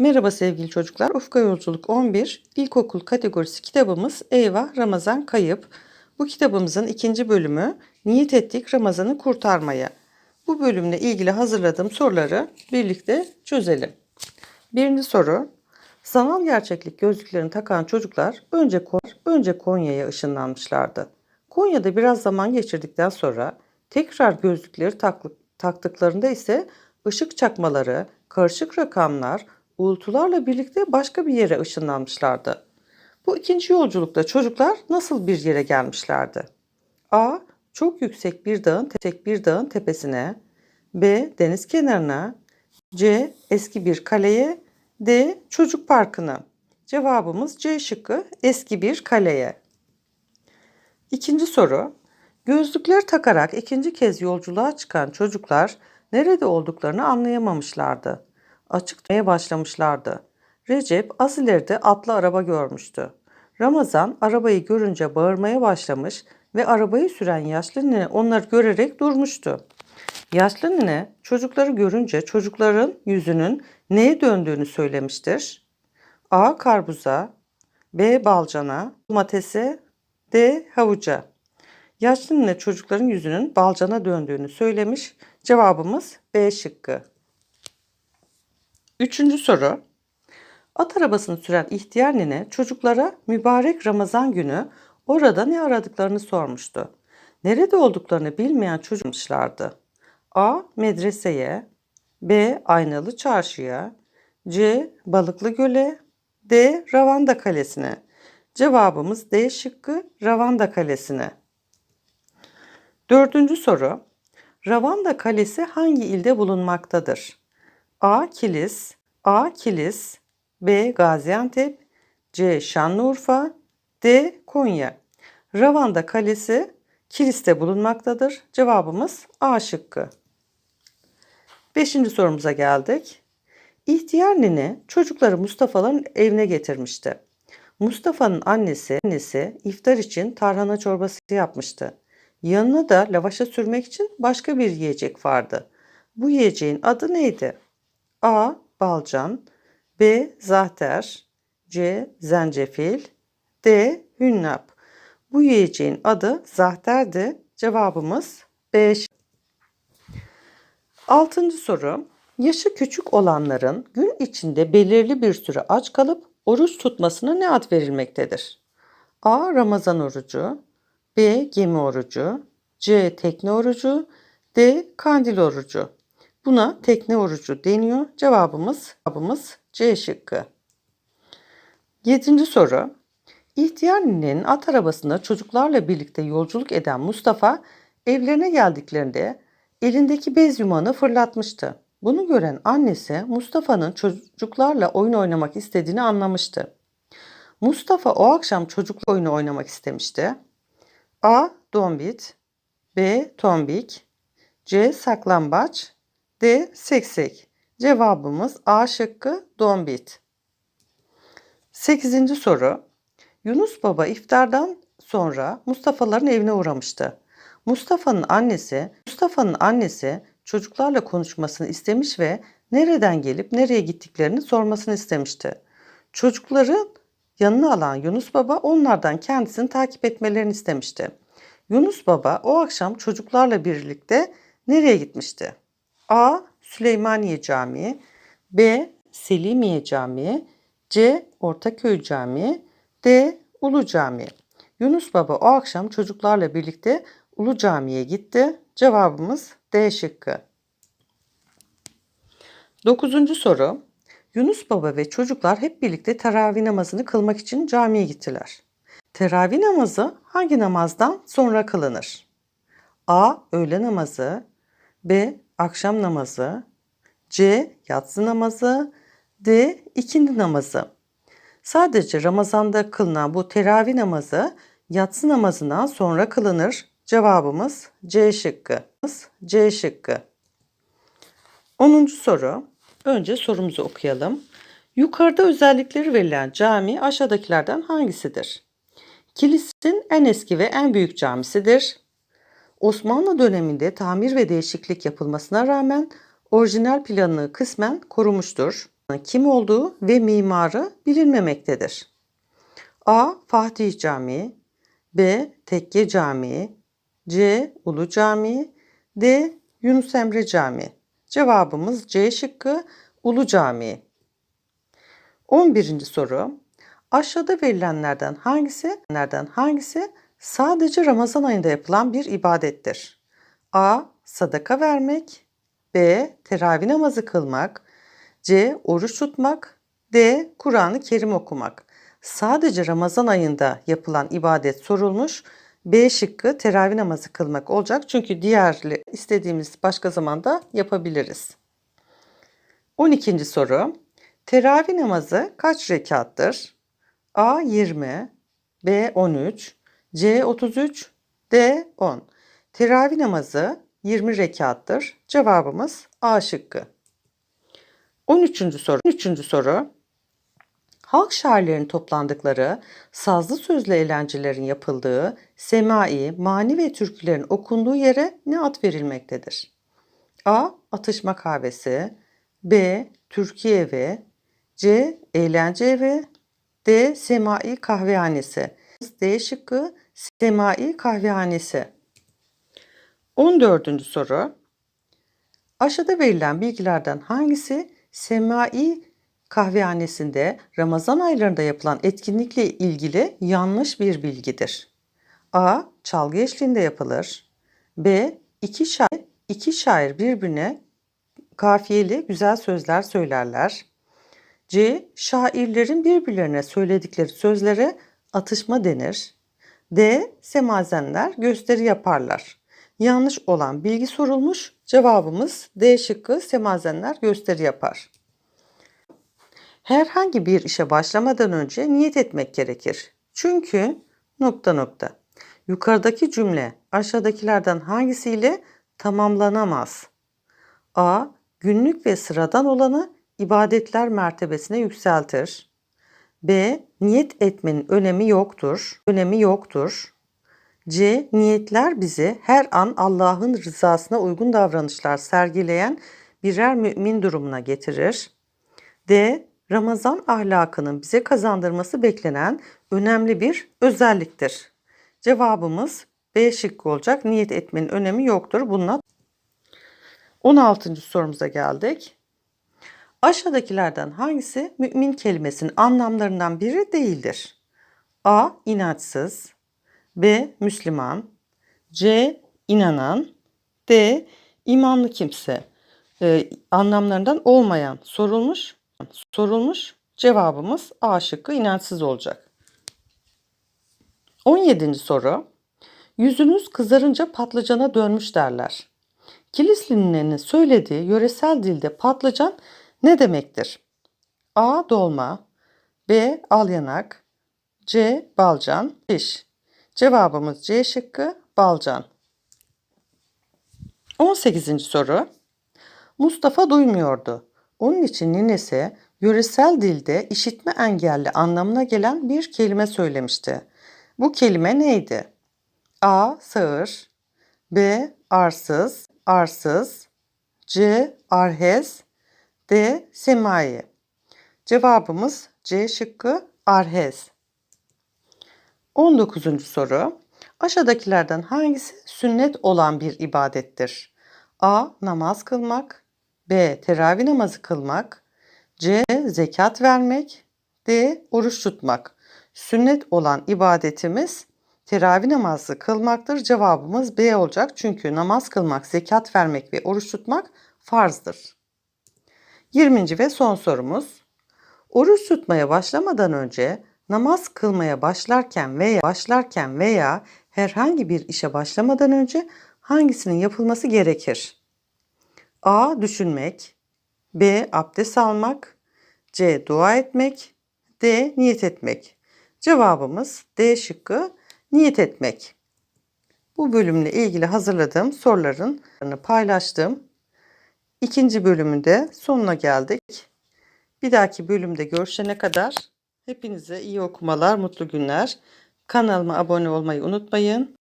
Merhaba sevgili çocuklar. Ufka Yolculuk 11 İlkokul kategorisi kitabımız Eyvah Ramazan Kayıp. Bu kitabımızın ikinci bölümü Niyet ettik Ramazan'ı kurtarmaya. Bu bölümle ilgili hazırladığım soruları birlikte çözelim. Birinci soru. Sanal gerçeklik gözlüklerini takan çocuklar önce, önce Konya'ya ışınlanmışlardı. Konya'da biraz zaman geçirdikten sonra tekrar gözlükleri taktıklarında ise ışık çakmaları, karışık rakamlar, uğultularla birlikte başka bir yere ışınlanmışlardı. Bu ikinci yolculukta çocuklar nasıl bir yere gelmişlerdi? A. Çok yüksek bir dağın, tek bir dağın tepesine. B. Deniz kenarına. C. Eski bir kaleye. D. Çocuk parkına. Cevabımız C şıkkı eski bir kaleye. İkinci soru. Gözlükler takarak ikinci kez yolculuğa çıkan çocuklar nerede olduklarını anlayamamışlardı. Açıklamaya başlamışlardı. Recep az ileride atlı araba görmüştü. Ramazan arabayı görünce bağırmaya başlamış ve arabayı süren yaşlı nene onları görerek durmuştu. Yaşlı nene çocukları görünce çocukların yüzünün neye döndüğünü söylemiştir. A. Karpuza B. Balcana Domatese D. Havuca Yaşlı nene çocukların yüzünün balcana döndüğünü söylemiş. Cevabımız B şıkkı. Üçüncü soru. At arabasını süren ihtiyar nene çocuklara mübarek Ramazan günü orada ne aradıklarını sormuştu. Nerede olduklarını bilmeyen çocukmışlardı. A. Medreseye B. Aynalı çarşıya C. Balıklı göle D. Ravanda kalesine. Cevabımız D şıkkı Ravanda kalesine. Dördüncü soru. Ravanda Kalesi hangi ilde bulunmaktadır? A. Kilis A. Kilis B. Gaziantep C. Şanlıurfa D. Konya Ravanda Kalesi Kilis'te bulunmaktadır. Cevabımız A şıkkı. Beşinci sorumuza geldik. İhtiyar nene çocukları Mustafa'ların evine getirmişti. Mustafa'nın annesi, annesi iftar için tarhana çorbası yapmıştı. Yanına da lavaşa sürmek için başka bir yiyecek vardı. Bu yiyeceğin adı neydi? A. Balcan B. Zahter C. Zencefil D. Hünnap Bu yiyeceğin adı zahterdi. Cevabımız B. Altıncı soru. Yaşı küçük olanların gün içinde belirli bir süre aç kalıp oruç tutmasına ne ad verilmektedir? A. Ramazan orucu B. Gemi orucu C. Tekne orucu D. Kandil orucu Buna tekne orucu deniyor. Cevabımız, cevabımız C şıkkı. Yedinci soru. İhtiyar ninenin at arabasında çocuklarla birlikte yolculuk eden Mustafa evlerine geldiklerinde elindeki bez yumağını fırlatmıştı. Bunu gören annesi Mustafa'nın çocuklarla oyun oynamak istediğini anlamıştı. Mustafa o akşam çocukla oyunu oynamak istemişti. A. Dombit B. Tombik C. Saklambaç D. Seksek Cevabımız A şıkkı Dombit. Sekizinci soru. Yunus Baba iftardan sonra Mustafa'ların evine uğramıştı. Mustafa'nın annesi, Mustafa'nın annesi çocuklarla konuşmasını istemiş ve nereden gelip nereye gittiklerini sormasını istemişti. Çocukları yanına alan Yunus Baba onlardan kendisini takip etmelerini istemişti. Yunus Baba o akşam çocuklarla birlikte nereye gitmişti? A. Süleymaniye Camii B. Selimiye Camii C. Ortaköy Camii D. Ulu Camii Yunus Baba o akşam çocuklarla birlikte Ulu Cami'ye gitti. Cevabımız D şıkkı. Dokuzuncu soru. Yunus Baba ve çocuklar hep birlikte teravih namazını kılmak için camiye gittiler. Teravih namazı hangi namazdan sonra kılınır? A. Öğle namazı B. Akşam namazı C. Yatsı namazı D. ikindi namazı Sadece Ramazan'da kılınan bu teravih namazı yatsı namazından sonra kılınır. Cevabımız C şıkkı. C şıkkı. 10. soru. Önce sorumuzu okuyalım. Yukarıda özellikleri verilen cami aşağıdakilerden hangisidir? Kilis'in en eski ve en büyük camisidir. Osmanlı döneminde tamir ve değişiklik yapılmasına rağmen orijinal planını kısmen korumuştur. kim olduğu ve mimarı bilinmemektedir. A. Fatih Camii B. Tekke Camii C. Ulu Camii D. Yunus Emre Camii Cevabımız C şıkkı Ulu Camii. 11. soru. Aşağıda verilenlerden hangisi nereden hangisi sadece Ramazan ayında yapılan bir ibadettir? A. Sadaka vermek B. Teravih namazı kılmak C. Oruç tutmak D. Kur'an-ı Kerim okumak. Sadece Ramazan ayında yapılan ibadet sorulmuş. B şıkkı teravih namazı kılmak olacak. Çünkü diğerli istediğimiz başka zamanda yapabiliriz. 12. soru. Teravih namazı kaç rekattır? A 20, B 13, C 33, D 10. Teravih namazı 20 rekattır. Cevabımız A şıkkı. 13. soru. 13. soru. Halk şairlerinin toplandıkları, sazlı sözlü eğlencelerin yapıldığı, semai, mani ve türkülerin okunduğu yere ne ad verilmektedir? A. Atışma kahvesi B. Türkiye evi C. Eğlence evi D. Semai kahvehanesi D şıkkı Semai kahvehanesi 14. soru Aşağıda verilen bilgilerden hangisi Semai kahvehanesinde Ramazan aylarında yapılan etkinlikle ilgili yanlış bir bilgidir? A. Çalgı eşliğinde yapılır. B. İki şair, iki şair birbirine kafiyeli güzel sözler söylerler. C. Şairlerin birbirlerine söyledikleri sözlere atışma denir. D. Semazenler gösteri yaparlar. Yanlış olan bilgi sorulmuş. Cevabımız D şıkkı semazenler gösteri yapar. Herhangi bir işe başlamadan önce niyet etmek gerekir. Çünkü nokta nokta. Yukarıdaki cümle aşağıdakilerden hangisiyle tamamlanamaz? A. Günlük ve sıradan olanı ibadetler mertebesine yükseltir. B. Niyet etmenin önemi yoktur. Önemi yoktur. C. Niyetler bizi her an Allah'ın rızasına uygun davranışlar sergileyen birer mümin durumuna getirir. D. Ramazan ahlakının bize kazandırması beklenen önemli bir özelliktir. Cevabımız B şıkkı olacak. Niyet etmenin önemi yoktur. Bununla 16. sorumuza geldik. Aşağıdakilerden hangisi mümin kelimesinin anlamlarından biri değildir? A. inançsız B. Müslüman C. inanan D. imanlı kimse ee, anlamlarından olmayan sorulmuş sorulmuş cevabımız A şıkkı inançsız olacak. 17. soru Yüzünüz kızarınca patlıcana dönmüş derler. Kilisli'nin söylediği yöresel dilde patlıcan ne demektir? A. Dolma B. Alyanak C. Balcan Diş Cevabımız C şıkkı balcan. 18. soru Mustafa duymuyordu. Onun için ninesi yöresel dilde işitme engelli anlamına gelen bir kelime söylemişti. Bu kelime neydi? A. Sağır B. Arsız Arsız C. Arhez D. Semai Cevabımız C şıkkı Arhez. 19. soru. Aşağıdakilerden hangisi sünnet olan bir ibadettir? A. Namaz kılmak B. Teravih namazı kılmak C. Zekat vermek D. Oruç tutmak. Sünnet olan ibadetimiz teravih namazı kılmaktır. Cevabımız B olacak. Çünkü namaz kılmak, zekat vermek ve oruç tutmak farzdır. 20. ve son sorumuz. Oruç tutmaya başlamadan önce namaz kılmaya başlarken veya başlarken veya herhangi bir işe başlamadan önce hangisinin yapılması gerekir? A. Düşünmek B. Abdest almak C. Dua etmek D. Niyet etmek. Cevabımız D şıkkı niyet etmek. Bu bölümle ilgili hazırladığım soruların paylaştım. İkinci bölümünde sonuna geldik. Bir dahaki bölümde görüşene kadar hepinize iyi okumalar, mutlu günler. Kanalıma abone olmayı unutmayın.